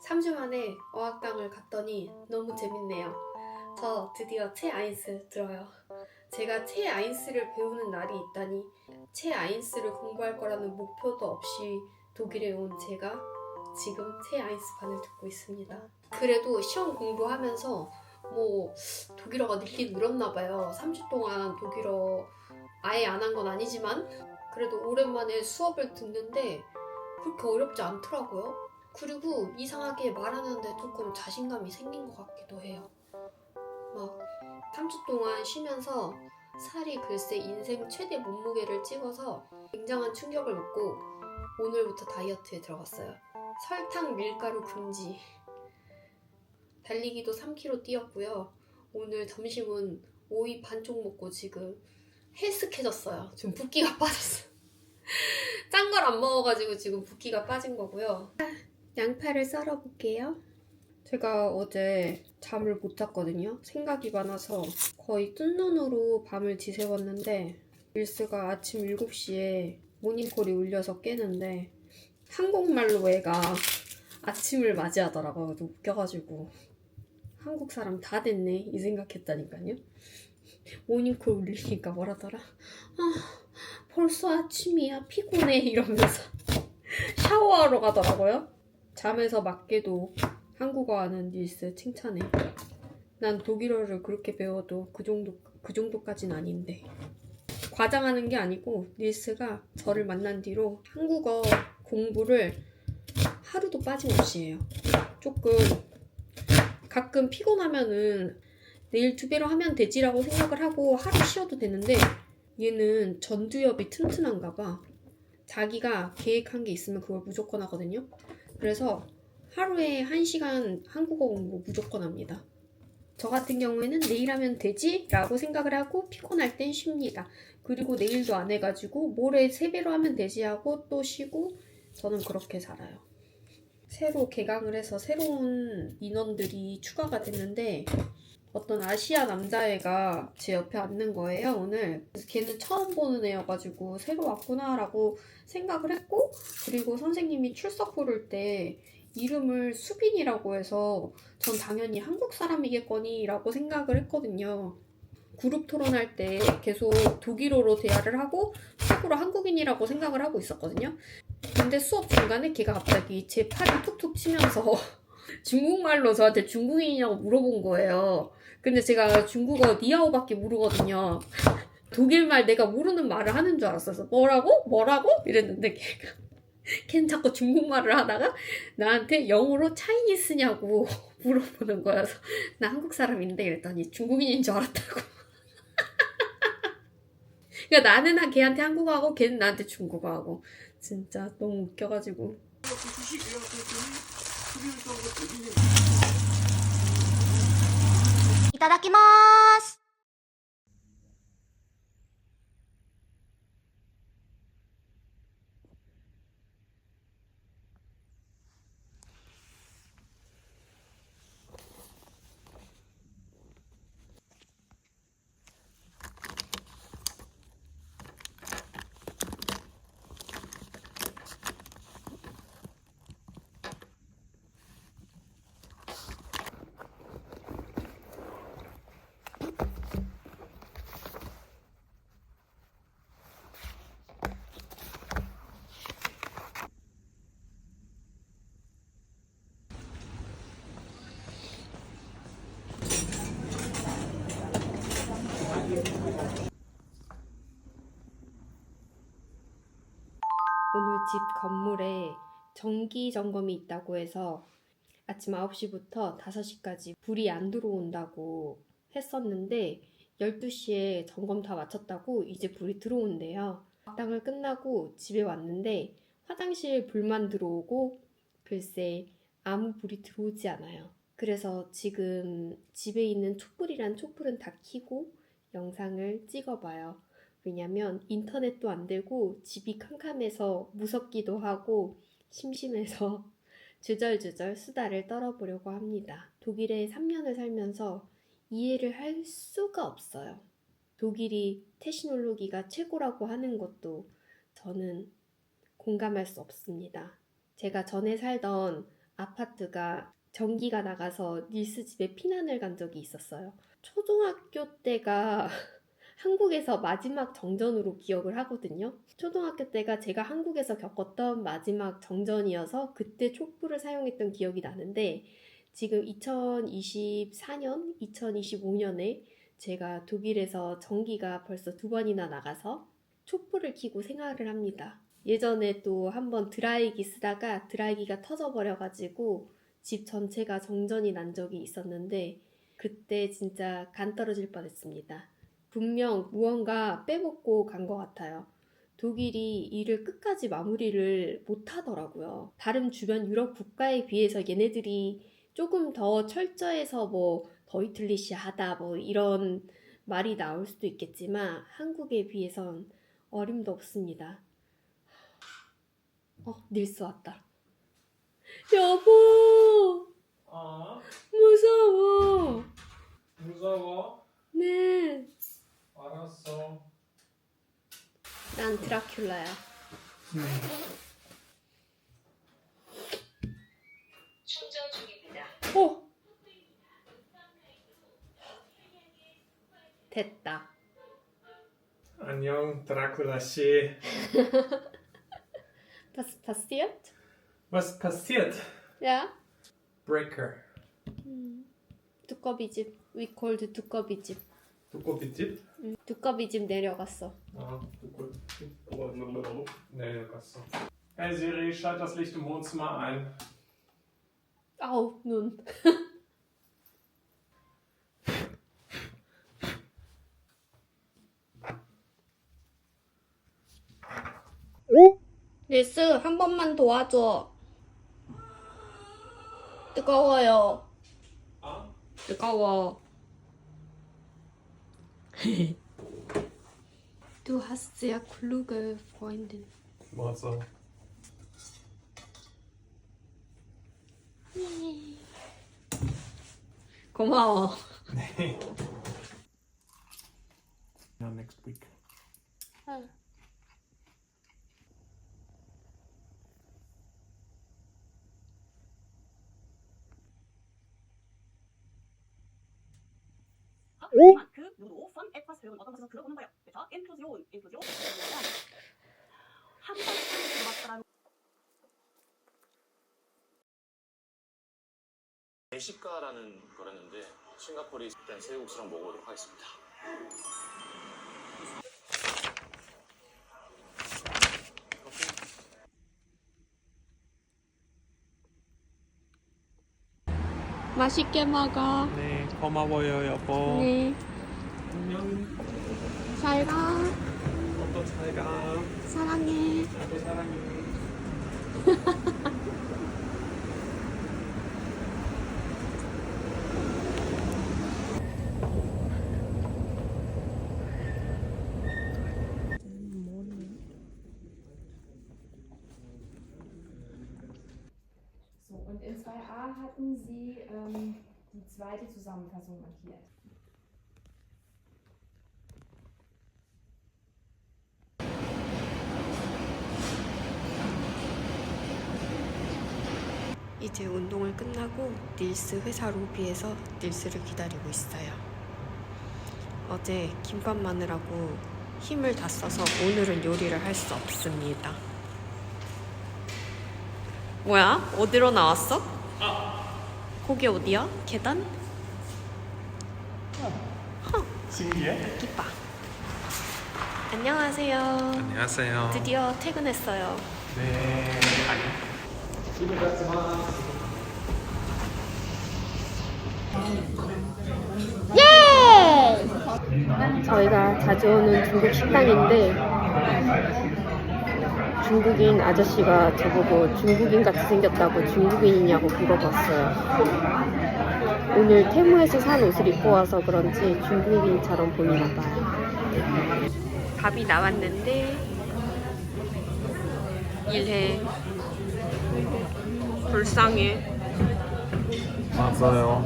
삼주 만에 어학당을 갔더니 너무 재밌네요. 저 드디어 체 아인스 들어요. 제가 체 아인스를 배우는 날이 있다니 체 아인스를 공부할 거라는 목표도 없이 독일에 온 제가 지금 체 아인스 반을 듣고 있습니다. 그래도 시험 공부하면서 뭐 독일어가 늘긴 늘었나 봐요. 3주 동안 독일어 아예 안 한 건 아니지만 그래도 오랜만에 수업을 듣는데 그렇게 어렵지 않더라고요. 그리고 이상하게 말하는데 조금 자신감이 생긴 것 같기도 해요. 막 3주 동안 쉬면서 살이 글쎄 인생 최대 몸무게를 찍어서 굉장한 충격을 먹고 오늘부터 다이어트에 들어갔어요. 설탕, 밀가루 금지. 달리기도 3km 뛰었고요. 오늘 점심은 오이 반쪽 먹고 지금 헬스케졌어요. 지금 붓기가 빠졌어요. 짠 걸 안 먹어가지고 지금 붓기가 빠진 거고요. 양파를 썰어 볼게요. 제가 어제 잠을 못 잤거든요. 생각이 많아서 거의 뜬 눈으로 밤을 지새웠는데 일스가 아침 7시에 모닝콜이 울려서 깨는데 한국말로 애가 아침을 맞이하더라고요. 웃겨가지고 한국 사람 다 됐네 이 생각했다니까요. 모닝콜 울리니까 뭐라더라? 아 벌써 아침이야 피곤해 이러면서 샤워하러 가더라고요. 잠에서 맞게도 한국어 하는 닐스 칭찬해. 난 독일어를 그렇게 배워도 그 정도 그 정도까진 아닌데. 과장하는 게 아니고 닐스가 저를 만난 뒤로 한국어 공부를 하루도 빠짐없이 해요. 조금 가끔 피곤하면은 내일 두 배로 하면 되지라고 생각을 하고 하루 쉬어도 되는데 얘는 전두엽이 튼튼한가 봐. 자기가 계획한 게 있으면 그걸 무조건 하거든요. 그래서 하루에 1시간 한국어 공부 무조건 합니다. 저 같은 경우에는 내일 하면 되지? 라고 생각을 하고 피곤할 땐 쉽니다. 그리고 내일도 안 해가지고 모레 세배로 하면 되지 하고 또 쉬고 저는 그렇게 살아요. 새로 개강을 해서 새로운 인원들이 추가가 됐는데 어떤 아시아 남자애가 제 옆에 앉는 거예요, 오늘. 그래서 걔는 처음 보는 애여가지고 새로 왔구나라고 생각을 했고, 그리고 선생님이 출석 부를 때 이름을 수빈이라고 해서 전 당연히 한국 사람이겠거니라고 생각을 했거든요. 그룹 토론할 때 계속 독일어로 대화를 하고 속으로 한국인이라고 생각을 하고 있었거든요. 근데 수업 중간에 걔가 갑자기 제 팔을 툭툭 치면서 중국말로 저한테 중국인이냐고 물어본 거예요. 근데 제가 중국어 니아오밖에 모르거든요. 독일말 내가 모르는 말을 하는 줄 알았어요. 그래서 뭐라고? 뭐라고? 이랬는데 걔가 걘 자꾸 중국말을 하다가 나한테 영어로 차이니스냐고 물어보는 거여서 나 한국 사람인데 이랬더니 중국인인 줄 알았다고. 그러니까 나는 걔한테 한국어하고 걔는 나한테 중국어하고 진짜 너무 웃겨가지고. 이따다키마스. 정기 점검이 있다고 해서 아침 9시부터 5시까지 불이 안 들어온다고 했었는데 12시에 점검 다 마쳤다고 이제 불이 들어온대요. 당을 끝나고 집에 왔는데 화장실 불만 들어오고 글쎄 아무 불이 들어오지 않아요. 그래서 지금 집에 있는 촛불이란 촛불은 다 켜고 영상을 찍어봐요. 왜냐면 인터넷도 안 되고 집이 캄캄해서 무섭기도 하고 심심해서 주절주절 수다를 떨어보려고 합니다. 독일에 3년을 살면서 이해를 할 수가 없어요. 독일이 테시놀로기가 최고라고 하는 것도 저는 공감할 수 없습니다. 제가 전에 살던 아파트가 전기가 나가서 닐스 집에 피난을 간 적이 있었어요. 초등학교 때가 한국에서 마지막 정전으로 기억을 하거든요. 초등학교 때가 제가 한국에서 겪었던 마지막 정전이어서 그때 촛불을 사용했던 기억이 나는데 지금 2024년, 2025년에 제가 독일에서 전기가 벌써 두 번이나 나가서 촛불을 켜고 생활을 합니다. 예전에 또 한번 드라이기 쓰다가 드라이기가 터져버려가지고 집 전체가 정전이 난 적이 있었는데 그때 진짜 간 떨어질 뻔했습니다. 분명 무언가 빼먹고 간 것 같아요. 독일이 일을 끝까지 마무리를 못 하더라고요. 다른 주변 유럽 국가에 비해서 얘네들이 조금 더 철저해서 뭐 더이틀리시하다 뭐 이런 말이 나올 수도 있겠지만 한국에 비해선 어림도 없습니다. 어, 닐스 왔다. 여보, 아, 무서워. 무서워? 네, 알았어. 난 드라큘라야. 충전 중입니다. 오! 됐다. 안녕, 드라큘라 씨. Was passiert? Was passiert? Ja? Breaker. 두꺼비집. We called 두꺼비집. 두꺼비집? 응, 두꺼비 집 내려갔어. Ah, 두꺼비집. 내려갔어. Hey Siri, schalt das Licht im Wohnzimmer ein. 아우, 눈. 릴스, 한 번만 도와줘. 뜨거워요. Ah? 뜨거워. Du hast sehr kluge Freundin. 맞아. 고마워. Ja, next week. Hören 어떤 것에서 들어보는 거예요. 그래서 Inklusion, Inklusion. 한번 들어봤더라면 대식가라는 거랬는데 싱가포르에 일단 새우국수랑 먹어보도록 하겠습니다. 맛있게 먹어. 네, 고마워요, 여보. 네. 안녕. 잘 가. 너도 잘 가. 사랑해. 나도 사랑해. So, und in 2a hatten Sie ähm, die zweite Zusammenfassung markiert. 이제 운동을 끝나고 닐스 회사 로비에서 닐스를 기다리고 있어요. 어제 김밥 마느라고 힘을 다 써서 오늘은 요리를 할 수 없습니다. 뭐야? 어디로 나왔어? 거기 어디야? 계단? 신기해? 봐. 안녕하세요. 안녕하세요. 드디어 퇴근했어요. 네. 집에 갔지만 저희가 자주 오는 중국 식당인데 중국인 아저씨가 저보고 중국인 같이 생겼다고 중국인이냐고 물어봤어요. 오늘 테무에서 산 옷을 입고 와서 그런지 중국인처럼 보이나 봐요. 밥이 나왔는데 일해 불쌍해 맞아요.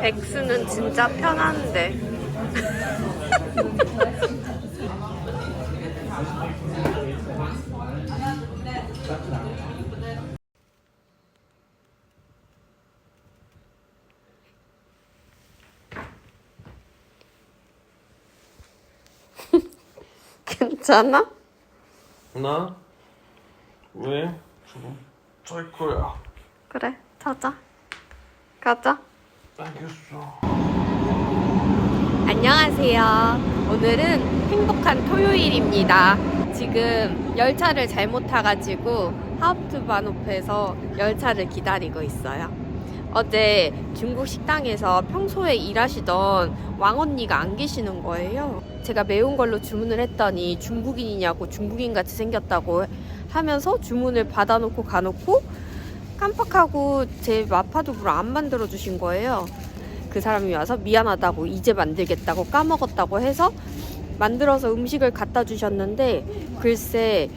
백수는 진짜 편한데 괜찮아? 나? 왜? 지금 잘 거야. 그래 자자 가자 알겠어. 안녕하세요. 오늘은 행복한 토요일입니다. 지금 열차를 잘못 타가지고 하upt바hnhof에서 열차를 기다리고 있어요. 어제 중국 식당에서 평소에 일하시던 왕언니가 안 계시는 거예요. 제가 매운 걸로 주문을 했더니 중국인이냐고 중국인 같이 생겼다고 하면서 주문을 받아놓고 가놓고 깜빡하고 제 마파두부를 안 만들어 주신 거예요. 그 사람이 와서 미안하다고 이제 만들겠다고 까먹었다고 해서 만들어서 음식을 갖다 주셨는데 글쎄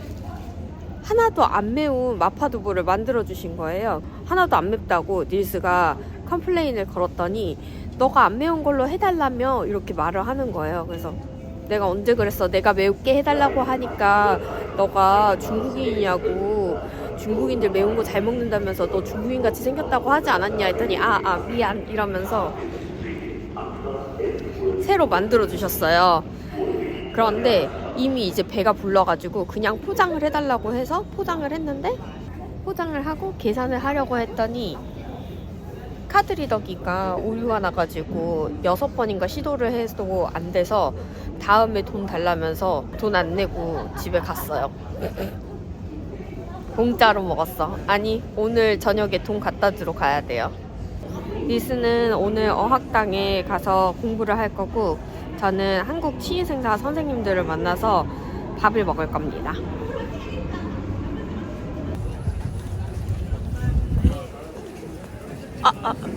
하나도 안 매운 마파두부를 만들어 주신 거예요. 하나도 안 맵다고 닐스가 컴플레인을 걸었더니 너가 안 매운 걸로 해달라며 이렇게 말을 하는 거예요. 그래서 내가 언제 그랬어? 내가 매우게 해달라고 하니까 너가 중국인이냐고 중국인들 매운 거 잘 먹는다면서 너 중국인 같이 생겼다고 하지 않았냐 했더니 아, 아, 미안 이러면서 새로 만들어 주셨어요. 그런데 이미 이제 배가 불러가지고 그냥 포장을 해달라고 해서 포장을 했는데 포장을 하고 계산을 하려고 했더니 카드 리더기가 오류가 나가지고 여섯 번인가 시도를 해도 안 돼서 다음에 돈 달라면서 돈 안 내고 집에 갔어요. 공짜로 먹었어. 아니, 오늘 저녁에 돈 갖다 주러 가야 돼요. 리스는 오늘 어학당에 가서 공부를 할 거고, 저는 한국 치위생사 선생님들을 만나서 밥을 먹을 겁니다. 넌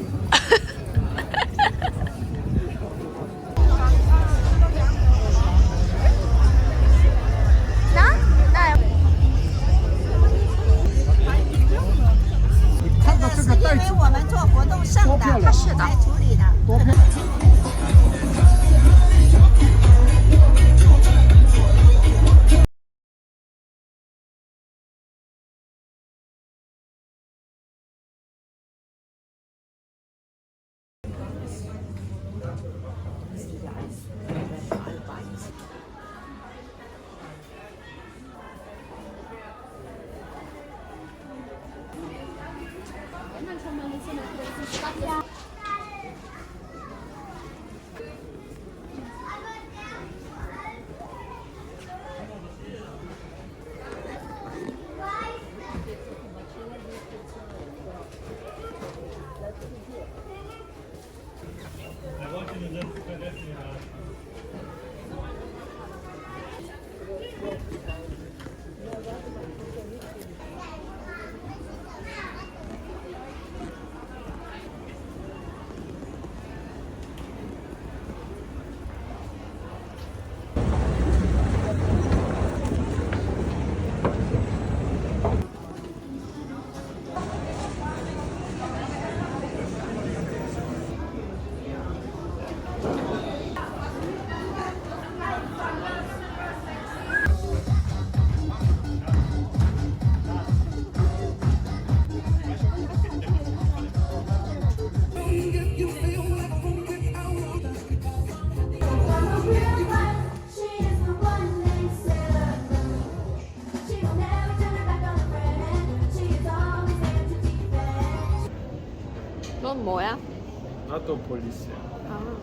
나도 폴리스야. 아.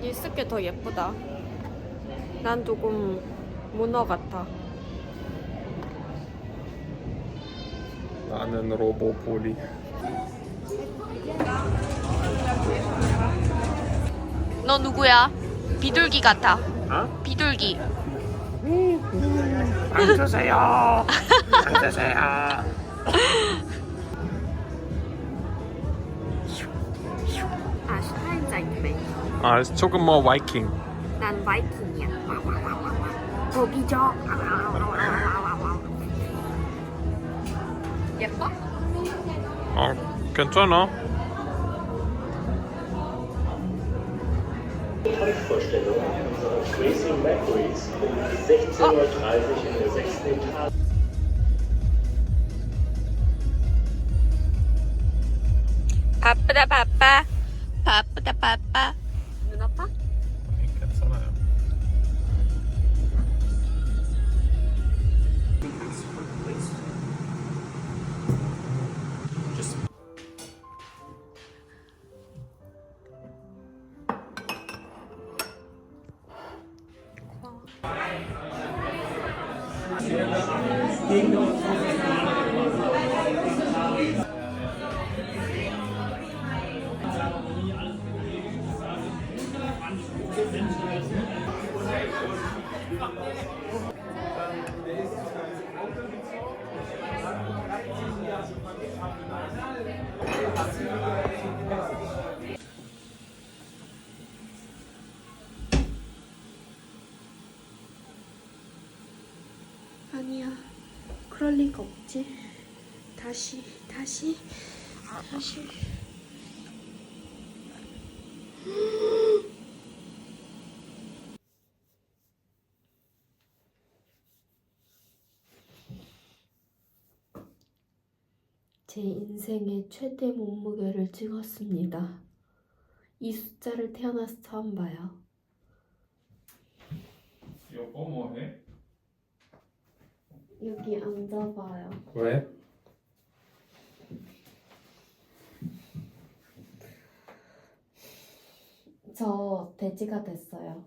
일스게 더 예쁘다. 난 조금 문어 같아. 나는 로보폴리. 너 누구야? 비둘기 같아. 아? 비둘기. 앉으세요. 앉으세요. 아, 슈타인자이트메. 아, it's 조금 more Viking. 난 바이킹이야. 거기죠. 예뻐? 어, 괜찮아. Vorstellung unserer Crazy Macquaries um 16.30 Uhr in der sechsten Etage. 바쁘다 바빠 바쁘다 바빠 아니야. 그럴 리가 없지. 다시, 다시, 다시. 제 인생의 최대 몸무게를 찍었습니다. 이 숫자를 태어나서 처음 봐요. 여보 뭐해? 여기 앉아봐요. 왜? 저 돼지가 됐어요.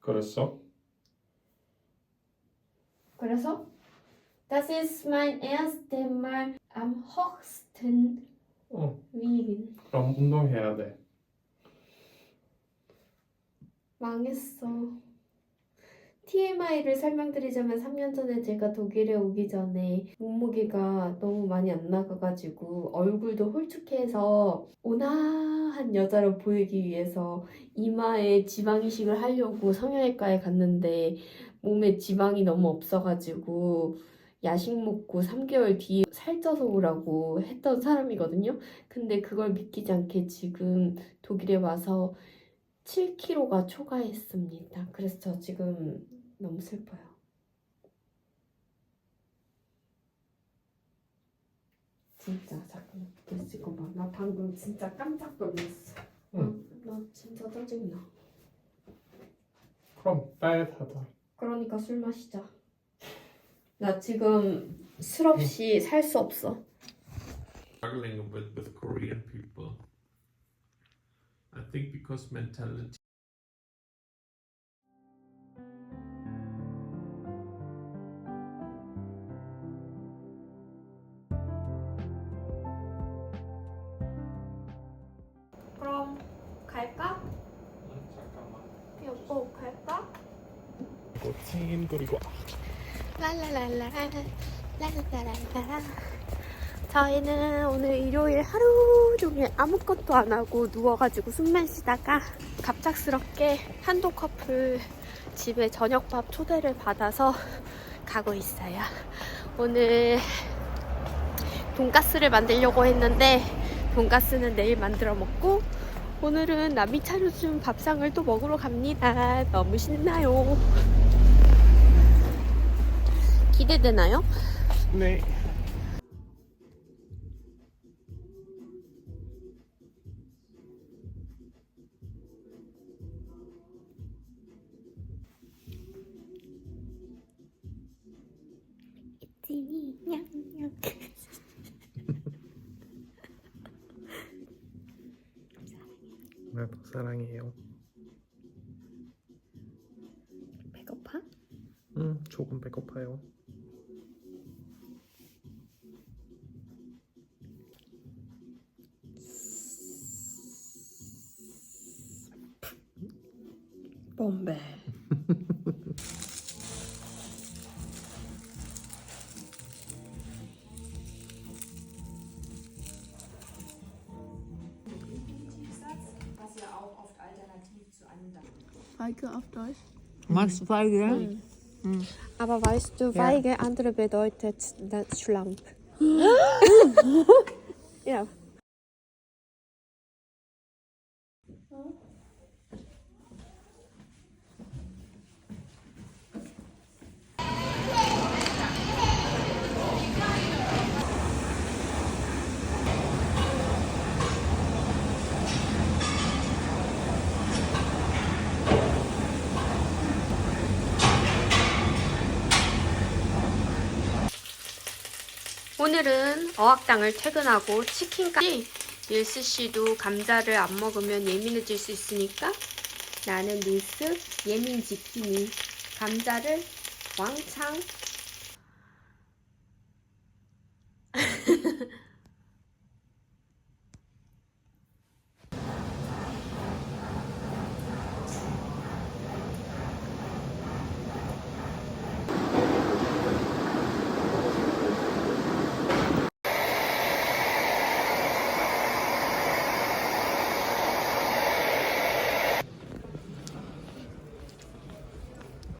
그랬어? 그래서 Das ist mein erstes Mal am höchsten 어, wiegen. 그럼 운동해야 돼. 망했어. TMI를 설명드리자면 3년 전에 제가 독일에 오기 전에 몸무게가 너무 많이 안 나가가지고 얼굴도 홀쭉해서 온화한 여자로 보이기 위해서 이마에 지방 이식을 하려고 성형외과에 갔는데 몸에 지방이 너무 없어가지고 야식 먹고 3개월 뒤에 살쪄서 오라고 했던 사람이거든요. 근데 그걸 믿기지 않게 지금 독일에 와서 7kg가 초과했습니다. 그래서 저 지금 너무 슬퍼요. 진짜 잠깐만 잠깐 봐. 나 방금 진짜 깜짝 놀랐어. 응. 나, 나 진짜 짜증나. 그럼 빨리 닫아. 그러니까 술 마시자. 나 지금 술 없이 살 수 없어. struggling bit with Korean people. I think because mentality. 그럼 갈까? 잠깐만. 여보 갈까? 꽃인 그리고 랄랄랄라 랄랄랄라 저희는 오늘 일요일 하루 종일 아무것도 안 하고 누워가지고 숨만 쉬다가 갑작스럽게 한도 커플 집에 저녁밥 초대를 받아서 가고 있어요. 오늘 돈가스를 만들려고 했는데 돈가스는 내일 만들어 먹고 오늘은 남이 차려준 밥상을 또 먹으러 갑니다. 너무 신나요. 기대되나요? 네. 냥냥 Bombe. Feige auf Deutsch. Magst du Feige? Mhm. Aber weißt du, Feige, ja. andere bedeutet das Schlamp. ja. 오늘은 어학당을 퇴근하고 치킨까지 릴스 씨도 감자를 안 먹으면 예민해질 수 있으니까 나는 릴스 예민 지킴이. 감자를 왕창